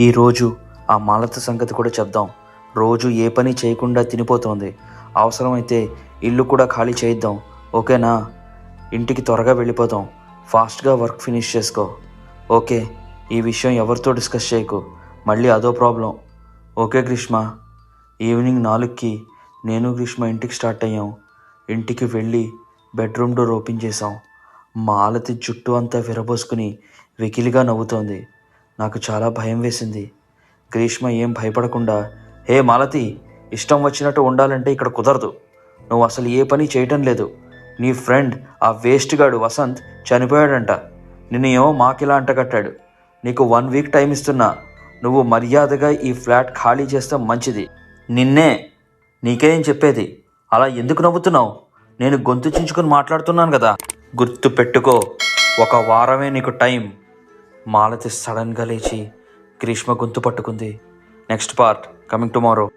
ఈరోజు ఆ మాలత సంగతి కూడా చెప్దాం. రోజు ఏ పని చేయకుండా తినిపోతోంది. అవసరమైతే ఇల్లు కూడా ఖాళీ చేయిద్దాం. ఓకేనా? ఇంటికి త్వరగా వెళ్ళిపోతాం ఫాస్ట్గా వర్క్ ఫినిష్ చేసుకో. ఓకే ఈ విషయం ఎవరితో డిస్కస్ చేయకు. మళ్ళీ అదో ప్రాబ్లం. ఓకే గ్రీష్మ? ఈవినింగ్ నాలుగుకి నేను గ్రీష్మ ఇంటికి స్టార్ట్ అయ్యాం. ఇంటికి వెళ్ళి బెడ్రూమ్ డోర్ ఓపెన్ చేసాం మాలతి జుట్టు అంతా విరబోసుకుని వెకిలిగా నవ్వుతోంది. నాకు చాలా భయం వేసింది. గ్రీష్మ ఏం భయపడకుండా హే మాలతి ఇష్టం వచ్చినట్టు ఉండాలంటే ఇక్కడ కుదరదు. నువ్వు అసలు ఏ పని చేయటం లేదు. నీ ఫ్రెండ్ ఆ వేస్ట్ గాడు వసంత్ చనిపోయాడంట. నిన్నేమో ఏమో మాకిలా అంటగట్టాడు. నీకు వన్ వీక్ టైం ఇస్తున్నా. నువ్వు మర్యాదగా ఈ ఫ్లాట్ ఖాళీ చేస్తే మంచిది. నిన్నే నీకేం చెప్పేది? అలా ఎందుకు నవ్వుతున్నావు? నేను గొంతు చించుకుని మాట్లాడుతున్నాను కదా. గుర్తు పెట్టుకో ఒక వారమే నీకు టైం. మాలతి సడన్గా లేచి గ్రీష్మ గొంతు పట్టుకుంది. Next part coming tomorrow.